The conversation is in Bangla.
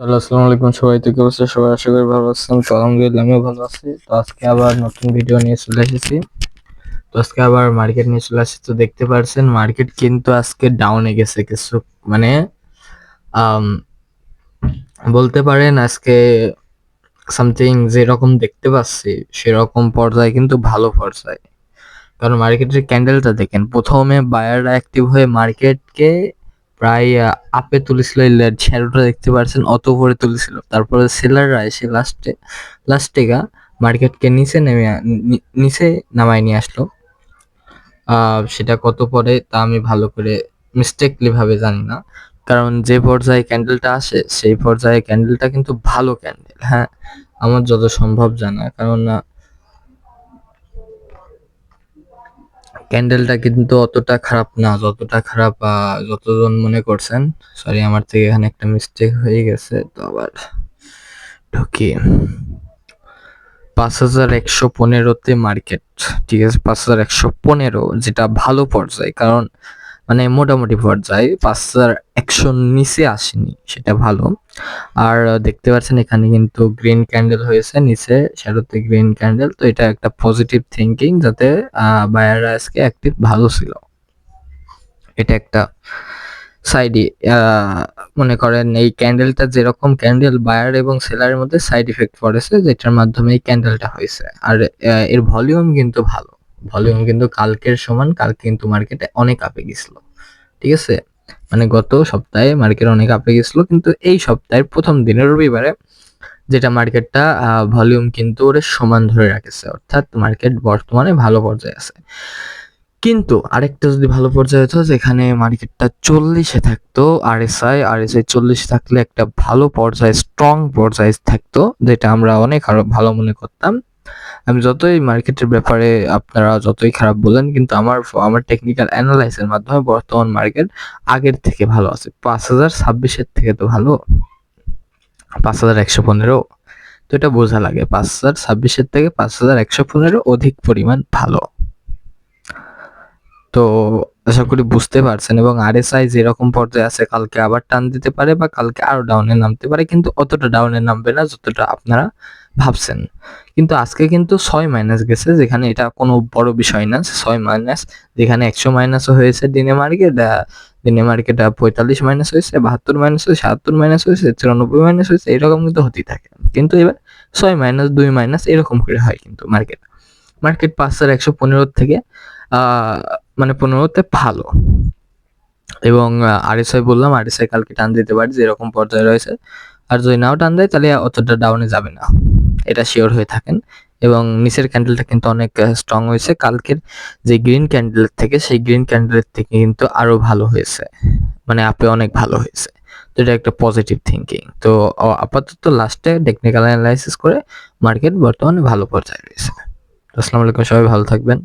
হ্যালো, আসসালামু আলাইকুম সবাই, তো কি অবস্থা? সবাই আশা করি ভালো আছেন। তো আলহামদুলিল্লাহ, আমিও ভালো আছি। তো আজকে আবার নতুন ভিডিও নিয়ে চলে এসেছি। তো আজকে আবার মার্কেট নিয়ে চলে আসছি তো দেখতে পারছেন মার্কেট কিন্তু আজকে ডাউনে গেছে কিছু মানে বলতে পারেন আজকে সামথিং যেরকম দেখতে পাচ্ছি, সেরকম পর্যায়ে কিন্তু ভালো পর্যায়ে। কারণ মার্কেটের ক্যান্ডেলটা দেখেন, প্রথমে বায়াররা অ্যাক্টিভ হয়ে মার্কেটকে প্রায় আপে তুলেছিল শ্যাডোটা দেখতে পাচ্ছেন অত উপরে তুলেছিল। তারপরে সেলাররা এসে লাস্টে লাস্টে গা মার্কেটকে নিচে নেমে নিচে নামায় নিয়ে আসলো। সেটা কত পরে তা আমি ভালো করে মিস্টেকলি ভাবে জানি না। কারণ যে পর্যায়ে ক্যান্ডেলটা আসে, সেই পর্যায়ে ক্যান্ডেলটা কিন্তু ভালো ক্যান্ডেল হ্যাঁ? আমার যত সম্ভব জানা, কারণ ক্যান্ডেলটা কিন্তু অতটা খারাপ না, যতটা খারাপ যতজন মনে করছেন। সরি আমার থেকে এখানে একটা মিস্টেক হয়ে গেছে, তো আবার ঢুকি। পাঁচ হাজার একশো পনেরোতে মার্কেট ঠিক আছে? পাঁচ হাজার একশো পনেরো, যেটা ভালো পর্যায়ে, কারণ মানে মোটামুটি পর্যায়ে পাঁচ হাজার একশো নিচে আসেনি, সেটা ভালো। আর দেখতে পাচ্ছেন এখানে কিন্তু গ্রিন ক্যান্ডেল হয়েছে, নিচে শ্যাডোতে গ্রিন ক্যান্ডেল তো এটা একটা পজিটিভ থিঙ্কিং যাতে বায়াররা আজকে অ্যাক্টিভ ভালো ছিল। এটা একটা সাইডে মনে করেন এই ক্যান্ডেলটা যেরকম ক্যান্ডেল বায়ার এবং সেলারের মধ্যে সাইড ইফেক্ট পড়েছে, যেটার মাধ্যমে এই ক্যান্ডেলটা হয়েছে। আর এর ভলিউম কিন্তু ভালো। ভলিউম কিন্তু কালকের সমান, কালকে কিন্তু মার্কেটে অনেক আপে গেছিল। ঠিক আছে? মানে গত সপ্তাহে মার্কেট অনেক আপে গেছিল, কিন্তু এই সপ্তাহের প্রথম দিনের রবিবারে যেটা মার্কেটটা ভলিউম কিন্তু ওর সমান ধরে রাখেছে। অর্থাৎ মার্কেট বর্তমানে ভালো পর্যায়ে আছে। কিন্তু আরেকটা যদি ভালো পর্যায়ে হতো, যেখানে মার্কেটটা চল্লিশে থাকতো আর S I R S I চল্লিশে থাকলে একটা ভালো পর্যায়ে স্ট্রং পর্যায়ে থাকতো, যেটা আমরা অনেক আরও ভালো মনে করতাম। আমি যতই মার্কেটের ব্যাপারে আপনারা যতই খারাপ বলেন, কিন্তু আমার আমার টেকনিক্যাল অ্যানালাইসের মাধ্যমে বর্তমান মার্কেট আগের থেকে ভালো আছে। পাঁচ হাজার ছাব্বিশের থেকে তো ভালো, পাঁচ হাজার একশো পনেরো। তো এটা বোঝা লাগে, পাঁচ হাজার ছাব্বিশের থেকে পাঁচ হাজার একশো পনেরো অধিক পরিমাণ ভালো। তো আশা করি বুঝতে পারছেন, এবং আরএসআই যেরকম পর্যায়ে আছে, কালকে আবার টান দিতে পারে বা কালকে আরও ডাউনে নামতে পারে, কিন্তু অতটা ডাউনে নামবে না, যতটা আপনারা ভাবছেন। কিন্তু আজকে কিন্তু ছয় মাইনাস গেছে, যেখানে এটা কোনো বড় বিষয় না। ছয় মাইনাস যেখানে একশো মাইনাসও হয়েছে দিনে মার্কেট দিনে মার্কেট পঁয়তাল্লিশ মাইনাস হয়েছে, বাহাত্তর মাইনাস হয়েছে, সাতাত্তর মাইনাস হয়েছে, চুরানব্বই মাইনাস হয়েছে, এরকম কিন্তু হতেই থাকে। কিন্তু এবার ছয় মাইনাস দুই মাইনাস এরকম করে হয় কিন্তু মার্কেট মার্কেট পাঁচ হাজার একশো পনেরো থেকে মানে পনেরোতে ভালো। এবং আরএসআই বললাম আরএসআই কালকে টান দিতে পারে, যেরকম পর্যায়ে রয়েছে। আর যদি নাও টান দেয়, তাহলে অতটা ডাউনে যাবে না। এটা শিওর হয়ে থাকেন। এবং নিচের ক্যান্ডেলটা কিন্তু অনেক স্ট্রং হয়েছে। কালকের যে গ্রিন ক্যান্ডেলের থেকে, সেই গ্রিন ক্যান্ডেলের থেকে কিন্তু আরও ভালো হয়েছে। মানে আপে অনেক ভালো হয়েছে। তো এটা একটা পজিটিভ থিঙ্কিং তো আপাতত লাস্টে টেকনিক্যাল অ্যানালাইসিস করে মার্কেট বর্তমানে ভালো পর্যায়ে রয়েছে। আসসালামু আলাইকুম, সবাই ভালো থাকবেন।